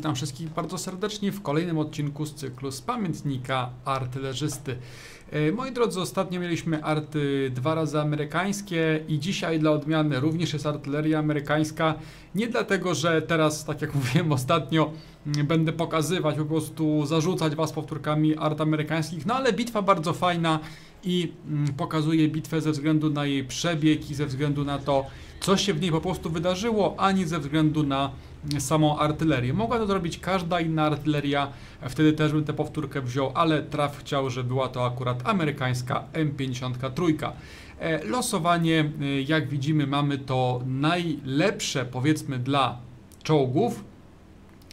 Witam wszystkich bardzo serdecznie w kolejnym odcinku z cyklu z pamiętnika artylerzysty. E, moi drodzy, ostatnio mieliśmy arty dwa razy amerykańskie i dzisiaj dla odmiany również jest artyleria amerykańska. Nie dlatego, że teraz, tak jak mówiłem ostatnio, mm, będę pokazywać, po prostu zarzucać Was powtórkami art amerykańskich, no ale bitwa bardzo fajna i mm, pokazuje bitwę ze względu na jej przebieg i ze względu na to, co się w niej po prostu wydarzyło, ani ze względu na samą artylerię. Mogła to zrobić każda inna artyleria, wtedy też bym tę powtórkę wziął, ale traf chciał, że była to akurat amerykańska M53. E, losowanie, e, jak widzimy, mamy to najlepsze, powiedzmy, dla czołgów,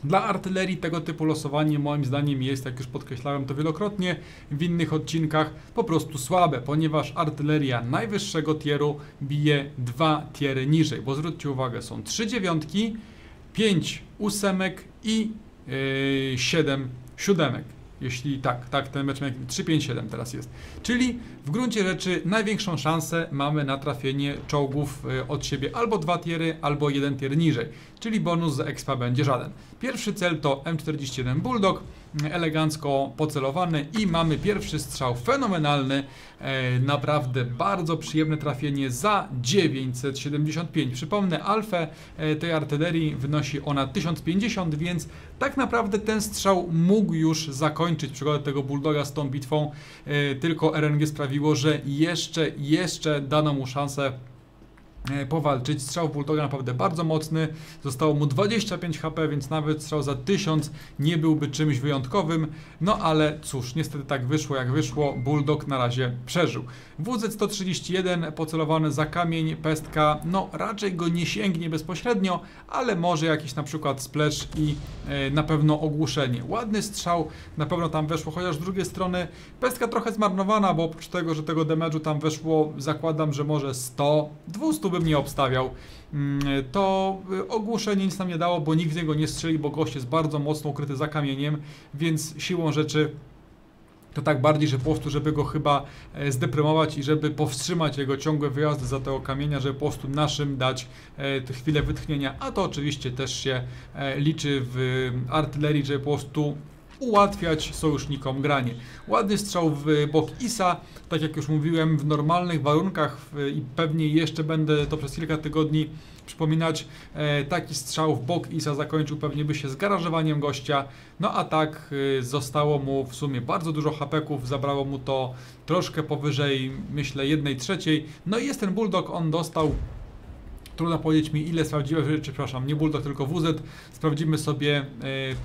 dla artylerii tego typu losowanie moim zdaniem jest, jak już podkreślałem to wielokrotnie w innych odcinkach, po prostu słabe, ponieważ artyleria najwyższego tieru bije dwa tiery niżej, bo zwróćcie uwagę, są trzy dziewiątki, 5 ósemek i yy, 7 siódemek. Jeśli tak, tak, ten mecz 3-5-7 teraz jest. Czyli w gruncie rzeczy największą szansę mamy na trafienie czołgów y, od siebie albo dwa tiery, albo jeden tier niżej. Czyli bonus z expa będzie żaden. Pierwszy cel to M41 Bulldog elegancko pocelowany i mamy pierwszy strzał fenomenalny, e, naprawdę bardzo przyjemne trafienie za 975. Przypomnę, alfę e, tej artylerii wynosi ona 1050, więc tak naprawdę ten strzał mógł już zakończyć przygodę tego Bulldoga z tą bitwą, e, tylko RNG sprawiło, że jeszcze, jeszcze dano mu szansę powalczyć. Strzał Bulldoga naprawdę bardzo mocny. Zostało mu 25 HP, więc nawet strzał za 1000 nie byłby czymś wyjątkowym. No ale cóż, niestety tak wyszło jak wyszło. Bulldog na razie przeżył. WZ-131 pocelowany za kamień, pestka, no raczej go nie sięgnie bezpośrednio, ale może jakiś na przykład splash i e, na pewno ogłuszenie. Ładny strzał, na pewno tam weszło, chociaż z drugiej strony pestka trochę zmarnowana, bo oprócz tego, że tego damage'u tam weszło, zakładam, że może 100, 200 bym nie obstawiał, mm, to y, ogłuszenie nic nam nie dało, bo nikt z niego nie strzeli, bo gość jest bardzo mocno ukryty za kamieniem, więc siłą rzeczy to tak bardziej, że po prostu, żeby go chyba e, zdeprymować i żeby powstrzymać jego ciągłe wyjazdy za tego kamienia, żeby po prostu naszym dać e, chwilę wytchnienia, a to oczywiście też się e, liczy w artylerii, żeby po prostu ułatwiać sojusznikom granie. Ładny strzał w bok Isa, tak jak już mówiłem, w normalnych warunkach i pewnie jeszcze będę to przez kilka tygodni przypominać, e, taki strzał w bok Isa zakończył pewnie by się z garażowaniem gościa, no a tak e, zostało mu w sumie bardzo dużo hapeków, zabrało mu to troszkę powyżej, myślę, jednej trzeciej, no i jest ten Bulldog, on dostał Trudno powiedzieć mi ile sprawdziłem, czy przepraszam, nie Bulldog, tylko WZ. Sprawdzimy sobie e,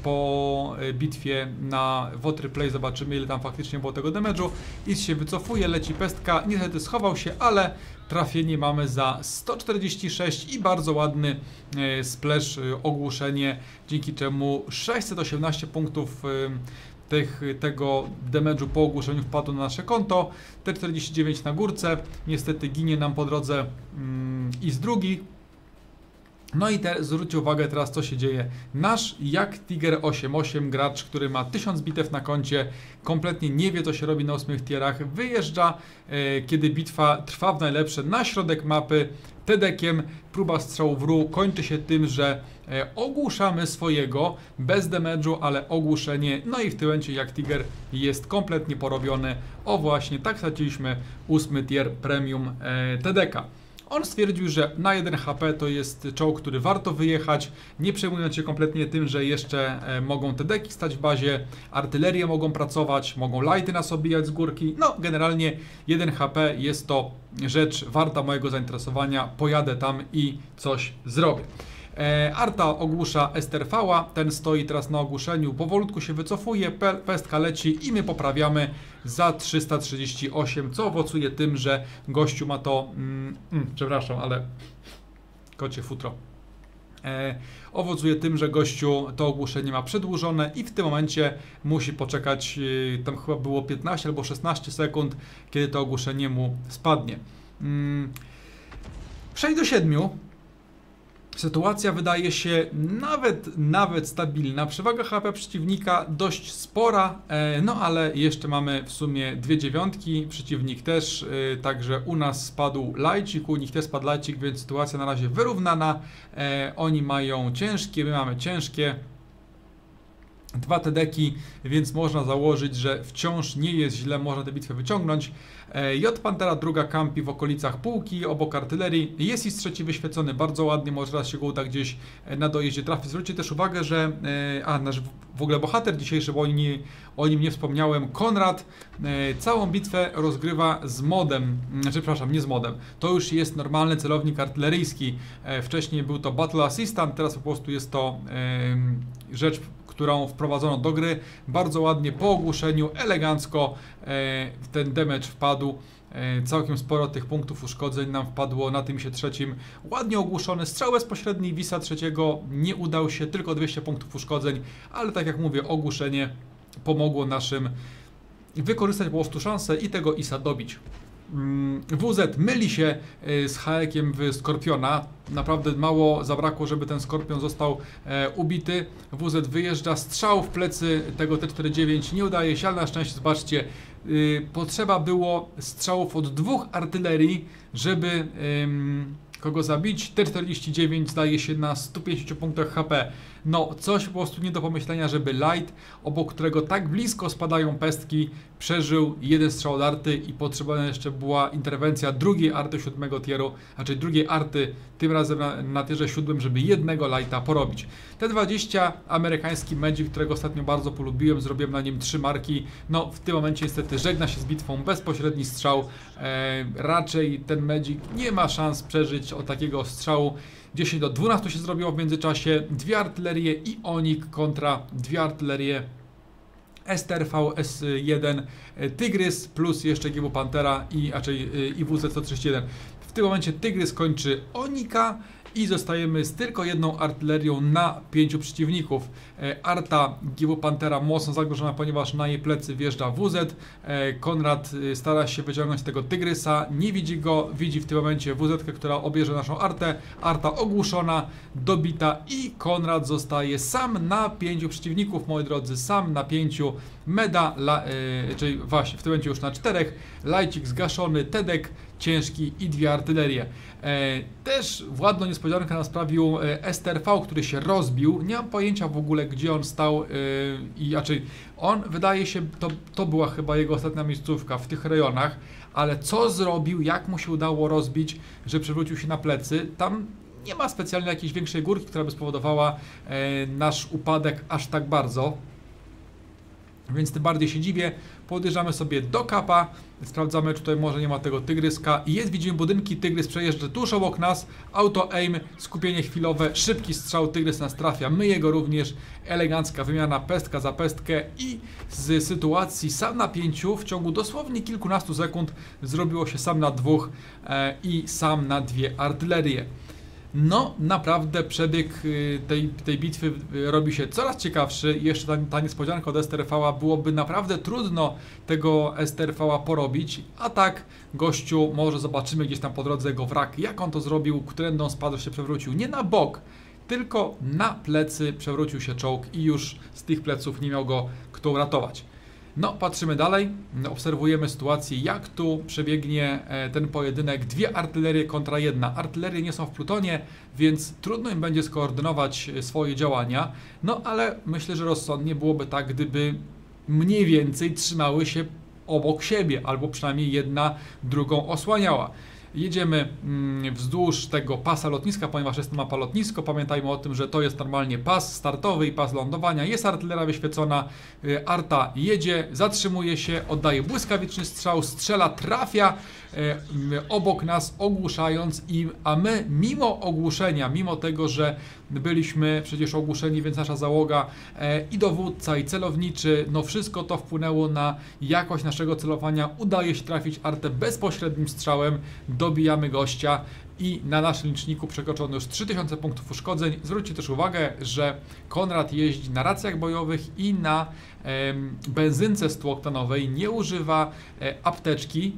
po e, bitwie na Wotry Play, zobaczymy ile tam faktycznie było tego damage'u. Is się wycofuje, leci pestka, niestety schował się, ale trafienie mamy za 146 i bardzo ładny e, splash, ogłuszenie, dzięki czemu 618 punktów tych, tego damage'u po ogłoszeniu wpadło na nasze konto. T49 na górce, niestety ginie nam po drodze mm, i z drugi. No i te, zwróćcie uwagę teraz, co się dzieje. Nasz jak Tiger 88 gracz, który ma 1000 bitew na koncie, kompletnie nie wie, co się robi na ósmych tierach, wyjeżdża, e, kiedy bitwa trwa w najlepsze, na środek mapy, tedekiem, próba strzału w ru kończy się tym, że ogłuszamy swojego, bez damage'u, ale ogłuszenie, no i w tym momencie jak Tiger jest kompletnie porobiony. O właśnie, tak straciliśmy ósmy tier premium e, TDK. On stwierdził, że na 1 HP to jest czołg, który warto wyjechać, nie przejmując się kompletnie tym, że jeszcze e, mogą te deki stać w bazie, artylerie mogą pracować, mogą lighty nas obijać z górki. No, generalnie 1 HP jest to rzecz warta mojego zainteresowania. Pojadę tam i coś zrobię. E, Arta ogłusza Esterfała, ten stoi teraz na ogłuszeniu, powolutku się wycofuje, pestka leci i my poprawiamy za 338, co owocuje tym, że gościu ma to, mm, mm, przepraszam, ale kocie futro. E, owocuje tym, że gościu to ogłuszenie ma przedłużone i w tym momencie musi poczekać, e, tam chyba było 15 albo 16 sekund, kiedy to ogłuszenie mu spadnie. Mm, 6 do 7 Sytuacja wydaje się nawet, nawet stabilna. Przewaga HP przeciwnika dość spora, e, no ale jeszcze mamy w sumie dwie dziewiątki, przeciwnik też, e, także u nas spadł lajcik, u nich też spadł lajcik, więc sytuacja na razie wyrównana. E, oni mają ciężkie, my mamy ciężkie. Dwa TDki, więc można założyć, że wciąż nie jest źle, można tę bitwę wyciągnąć. E, J Pantera druga kampi w okolicach półki, obok artylerii. Jest i trzeci wyświecony bardzo ładnie, może raz się go uda gdzieś e, na dojeździe trafić. Zwróćcie też uwagę, że e, a, nasz w ogóle bohater dzisiejszy, bo o nim, o nim nie wspomniałem, Konrad, całą bitwę rozgrywa z modem, przepraszam, nie z modem. To już jest normalny celownik artyleryjski. Wcześniej był to Battle Assistant, teraz po prostu jest to rzecz którą wprowadzono do gry. Bardzo ładnie po ogłuszeniu, elegancko e, ten damage wpadł. E, całkiem sporo tych punktów uszkodzeń nam wpadło na tym się trzecim. Ładnie ogłuszony, strzał bezpośredni Wisa trzeciego nie udał się, tylko 200 punktów uszkodzeń, ale tak jak mówię, ogłuszenie pomogło naszym wykorzystać po prostu szansę i tego Isa dobić. Mm, WZ myli się e, z haekiem w Skorpiona. Naprawdę mało zabrakło, żeby ten Skorpion został e, ubity. WZ wyjeżdża, strzał w plecy tego T-49 nie udaje się, ale na szczęście zobaczcie, y, potrzeba było strzałów od dwóch artylerii, żeby kogo zabić. T-49 zdaje się na 150 punktach HP. No, coś po prostu nie do pomyślenia, żeby Light, obok którego tak blisko spadają pestki, przeżył jeden strzał od arty i potrzebna jeszcze była interwencja drugiej arty siódmego tieru, znaczy drugiej arty, tym razem na, na tierze siódmym, żeby jednego Lighta porobić. T20, amerykański Magic, którego ostatnio bardzo polubiłem, zrobiłem na nim trzy marki. No, w tym momencie niestety żegna się z bitwą, bezpośredni strzał. E, raczej ten Magic nie ma szans przeżyć od takiego strzału. 10 do 12 się zrobiło w międzyczasie. Dwie artylerie i Onik kontra dwie artylerie STRV S1 Tygrys plus jeszcze GW Pantera i raczej IWZ-131. W tym momencie Tygrys kończy Onika i zostajemy z tylko jedną artylerią na pięciu przeciwników. E, Arta GW Pantera mocno zagrożona, ponieważ na jej plecy wjeżdża WZ. E, Konrad e, stara się wyciągnąć tego Tygrysa, nie widzi go, widzi w tym momencie WZ, która obierze naszą Artę. Arta ogłuszona, dobita i Konrad zostaje sam na pięciu przeciwników, moi drodzy, sam na pięciu. Meda, la, czyli właśnie w tym momencie już na czterech. Lajcik zgaszony, Tedek ciężki i dwie artylerie. E, też ładną niespodziankę nam sprawił e, STRV, który się rozbił. Nie mam pojęcia w ogóle, gdzie on stał e, i raczej on, wydaje się, to, to była chyba jego ostatnia miejscówka w tych rejonach, ale co zrobił, jak mu się udało rozbić, że przewrócił się na plecy, tam nie ma specjalnie jakiejś większej górki, która by spowodowała nasz upadek aż tak bardzo. Więc tym bardziej się dziwię. Podjeżdżamy sobie do kapa, sprawdzamy, czy tutaj może nie ma tego tygryska. I jest, widzimy budynki, tygrys przejeżdża tuż obok nas, auto aim, skupienie chwilowe, szybki strzał, tygrys nas trafia, my jego również, elegancka wymiana pestka za pestkę i z sytuacji sam na pięciu w ciągu dosłownie kilkunastu sekund zrobiło się sam na dwóch e, i sam na dwie artylerie. No, naprawdę przebieg y, tej, tej bitwy y, robi się coraz ciekawszy. Jeszcze ta, ta niespodzianka od STRV byłoby naprawdę trudno tego STRV porobić, a tak gościu, może zobaczymy gdzieś tam po drodze jego wrak, jak on to zrobił, którędy on spadł, się przewrócił, nie na bok, tylko na plecy przewrócił się czołg i już z tych pleców nie miał go kto uratować. No, patrzymy dalej, obserwujemy sytuację, jak tu przebiegnie e, ten pojedynek. Dwie artylerie kontra jedna. Artylerie nie są w plutonie, więc trudno im będzie skoordynować e, swoje działania. No, ale myślę, że rozsądnie byłoby tak, gdyby mniej więcej trzymały się obok siebie, albo przynajmniej jedna drugą osłaniała. Jedziemy mm, wzdłuż tego pasa lotniska, ponieważ jest to mapa lotnisko. Pamiętajmy o tym, że to jest normalnie pas startowy i pas lądowania. Jest artyleria wyświecona, y, arta jedzie, zatrzymuje się, oddaje błyskawiczny strzał, strzela, trafia obok nas ogłuszając im, a my mimo ogłuszenia, mimo tego, że byliśmy przecież ogłuszeni, więc nasza załoga e, i dowódca i celowniczy, no wszystko to wpłynęło na jakość naszego celowania. Udaje się trafić artę bezpośrednim strzałem, dobijamy gościa i na naszym liczniku przekroczono już 3000 punktów uszkodzeń. Zwróćcie też uwagę, że Konrad jeździ na racjach bojowych i na e, benzynce stłoktanowej, nie używa e, apteczki,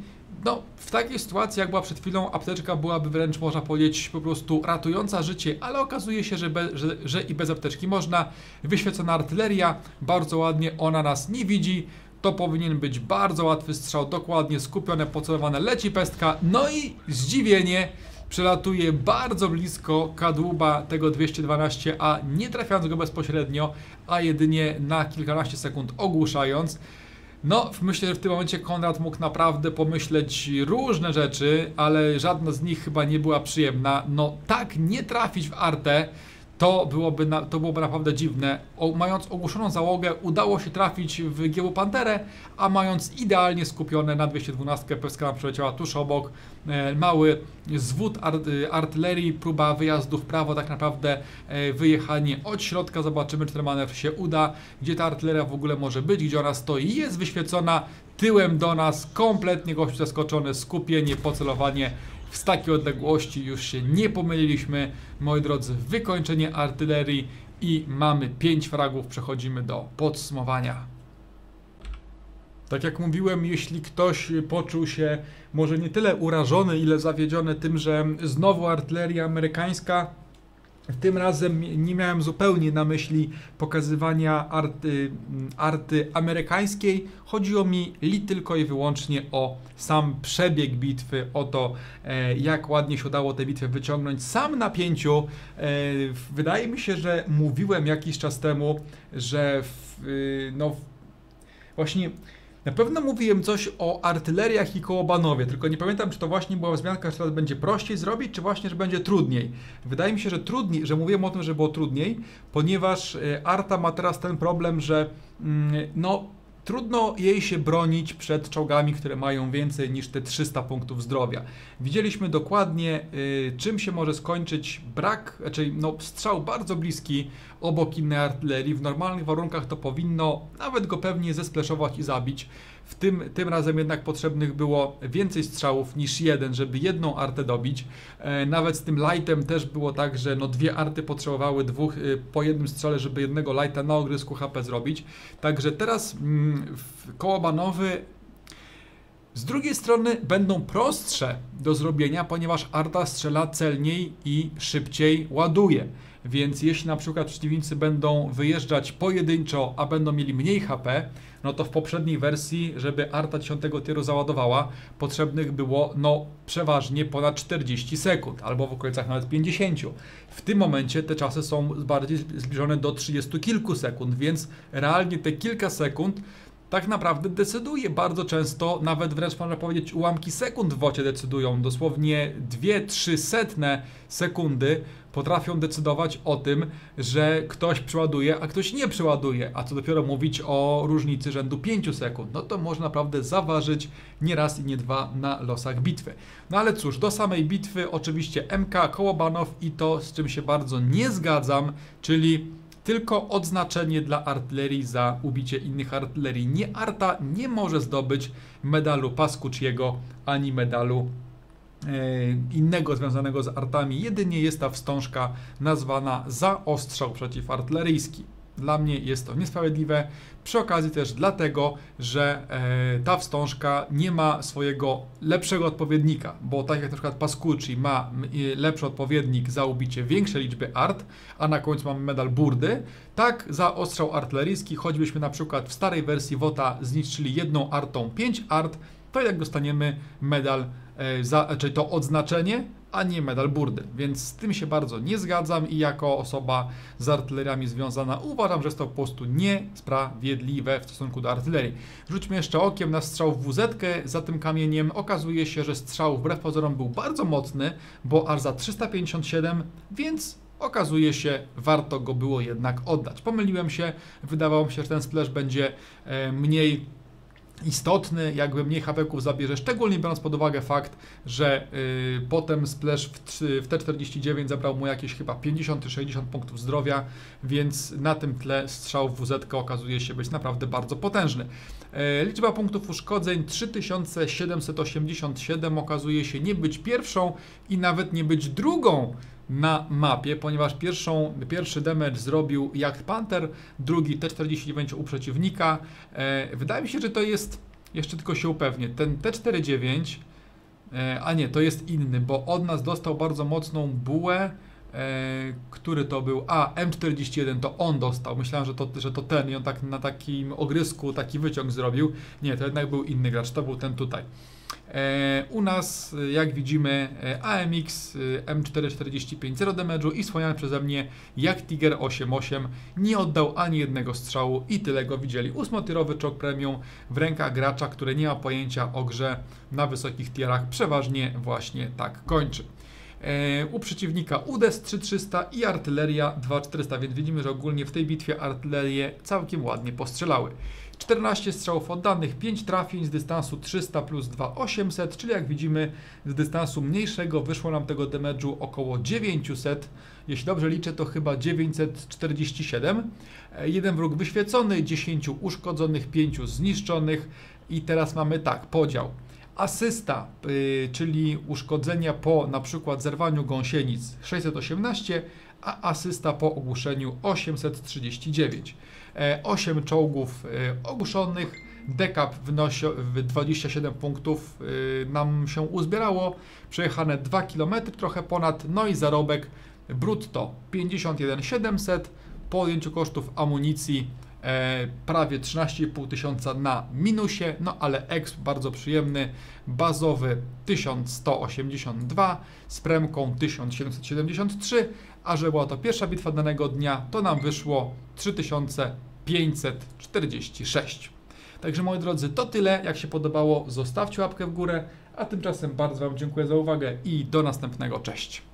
no, w takiej sytuacji, jak była przed chwilą, apteczka byłaby wręcz, można powiedzieć, po prostu ratująca życie, ale okazuje się, że, be, że, że i bez apteczki można. Wyświecona artyleria, bardzo ładnie, ona nas nie widzi. To powinien być bardzo łatwy strzał, dokładnie skupione, pocelowane, leci pestka, no i zdziwienie, Przelatuje bardzo blisko kadłuba tego 212A, nie trafiając go bezpośrednio, a jedynie na kilkanaście sekund ogłuszając. No, myślę, że w tym momencie Konrad mógł naprawdę pomyśleć różne rzeczy, ale żadna z nich chyba nie była przyjemna. No, tak nie trafić w artę, to byłoby, na, to byłoby naprawdę dziwne. O, mając ogłoszoną załogę, udało się trafić w Giełu Panterę, a mając idealnie skupione na 212, Pewska nam przeleciała tuż obok. E, mały zwód art, artylerii, próba wyjazdu w prawo, tak naprawdę e, wyjechanie od środka. Zobaczymy, czy ten manewr się uda, gdzie ta artyleria w ogóle może być, gdzie ona stoi. Jest wyświecona tyłem do nas, kompletnie gościu zaskoczony, skupienie, pocelowanie z takiej odległości już się nie pomyliliśmy. Moi drodzy, wykończenie artylerii i mamy 5 fragów. Przechodzimy do podsumowania. Tak jak mówiłem, jeśli ktoś poczuł się może nie tyle urażony, ile zawiedziony tym, że znowu artyleria amerykańska tym razem nie miałem zupełnie na myśli pokazywania arty, arty amerykańskiej. Chodziło mi li tylko i wyłącznie o sam przebieg bitwy, o to, e, jak ładnie się udało tę bitwę wyciągnąć. Sam na pięciu, e, wydaje mi się, że mówiłem jakiś czas temu, że w, no, właśnie na pewno mówiłem coś o artyleriach i kołobanowie, tylko nie pamiętam, czy to właśnie była wzmianka, że teraz będzie prościej zrobić, czy właśnie, że będzie trudniej. Wydaje mi się, że trudniej, że mówiłem o tym, że było trudniej, ponieważ e, Arta ma teraz ten problem, że mm, no Trudno jej się bronić przed czołgami, które mają więcej niż te 300 punktów zdrowia. Widzieliśmy dokładnie, y, czym się może skończyć brak, znaczy no, strzał bardzo bliski obok innej artylerii. W normalnych warunkach to powinno nawet go pewnie zespleszować i zabić. W tym, tym razem jednak potrzebnych było więcej strzałów niż jeden, żeby jedną artę dobić. E, nawet z tym lightem też było tak, że no dwie arty potrzebowały dwóch y, po jednym strzale, żeby jednego lighta na ogrysku HP zrobić. Także teraz mm, kołobanowy z drugiej strony będą prostsze do zrobienia, ponieważ arta strzela celniej i szybciej ładuje. Więc jeśli na przykład przeciwnicy będą wyjeżdżać pojedynczo, a będą mieli mniej HP, no to w poprzedniej wersji, żeby Arta 10 tieru załadowała, potrzebnych było no przeważnie ponad 40 sekund, albo w okolicach nawet 50. W tym momencie te czasy są bardziej zbliżone do 30 kilku sekund, więc realnie te kilka sekund tak naprawdę decyduje bardzo często, nawet wręcz można powiedzieć ułamki sekund w wocie decydują, dosłownie 2-3 setne sekundy potrafią decydować o tym, że ktoś przeładuje, a ktoś nie przeładuje, a co dopiero mówić o różnicy rzędu 5 sekund. No to można naprawdę zaważyć nie raz i nie dwa na losach bitwy. No ale cóż, do samej bitwy oczywiście MK Kołobanow i to, z czym się bardzo nie zgadzam, czyli tylko odznaczenie dla artylerii za ubicie innych artylerii. Nie Arta nie może zdobyć medalu Paskucciego ani medalu e, innego związanego z artami. Jedynie jest ta wstążka nazwana za ostrzał przeciwartyleryjski. Dla mnie jest to niesprawiedliwe. Przy okazji też dlatego, że e, ta wstążka nie ma swojego lepszego odpowiednika, bo tak jak na przykład Pascucci ma lepszy odpowiednik za ubicie większej liczby art, a na końcu mamy medal burdy, tak za ostrzał artyleryjski, choćbyśmy na przykład w starej wersji WOTA zniszczyli jedną artą 5 art, to jak dostaniemy medal, e, za, czyli to odznaczenie, a nie medal burdy. Więc z tym się bardzo nie zgadzam i jako osoba z artyleriami związana uważam, że jest to po prostu niesprawiedliwe w stosunku do artylerii. Rzućmy jeszcze okiem na strzał w WZ za tym kamieniem. Okazuje się, że strzał wbrew pozorom był bardzo mocny, bo aż za 357, więc okazuje się, warto go było jednak oddać. Pomyliłem się, wydawało mi się, że ten splash będzie e, mniej istotny, jakby mniej hapeków zabierze, szczególnie biorąc pod uwagę fakt, że y, potem Splash w, w T49 zabrał mu jakieś chyba 50-60 punktów zdrowia, więc na tym tle strzał w WZ okazuje się być naprawdę bardzo potężny. E, liczba punktów uszkodzeń 3787 okazuje się nie być pierwszą i nawet nie być drugą na mapie, ponieważ pierwszą, pierwszy damage zrobił Yacht Panther, drugi T49 u przeciwnika. E, wydaje mi się, że to jest, jeszcze tylko się upewnię, ten T49, e, a nie, to jest inny, bo od nas dostał bardzo mocną bułę, e, który to był, a M41 to on dostał, myślałem, że to, że to ten i on tak na takim ogrysku taki wyciąg zrobił. Nie, to jednak był inny gracz, to był ten tutaj. E, u nas, e, jak widzimy, AMX e, M445 0 damage'u i wspomniany przeze mnie jak Tiger 88 nie oddał ani jednego strzału i tyle go widzieli. Ósmotierowy czołg premium w rękach gracza, który nie ma pojęcia o grze na wysokich tierach, przeważnie właśnie tak kończy. E, u przeciwnika UDES 3300 i artyleria 2400, więc widzimy, że ogólnie w tej bitwie artylerie całkiem ładnie postrzelały. 14 strzałów oddanych, 5 trafień z dystansu 300 plus 2 800, czyli jak widzimy z dystansu mniejszego wyszło nam tego damage'u około 900. Jeśli dobrze liczę, to chyba 947. E, Jeden wróg wyświecony, 10 uszkodzonych, 5 zniszczonych i teraz mamy tak, podział. Asysta, y, czyli uszkodzenia po na przykład zerwaniu gąsienic 618, a asysta po ogłuszeniu 839. 8 czołgów y, ogłuszonych, dekap wynosi w 27 punktów y, nam się uzbierało, przejechane 2 km trochę ponad, no i zarobek brutto 51 700, po odjęciu kosztów amunicji e, prawie 13,5 tysiąca na minusie, no ale exp bardzo przyjemny, bazowy 1182 z premką 1773, a że była to pierwsza bitwa danego dnia, to nam wyszło 3546. Także moi drodzy, to tyle. Jak się podobało, zostawcie łapkę w górę, a tymczasem bardzo Wam dziękuję za uwagę i do następnego. Cześć!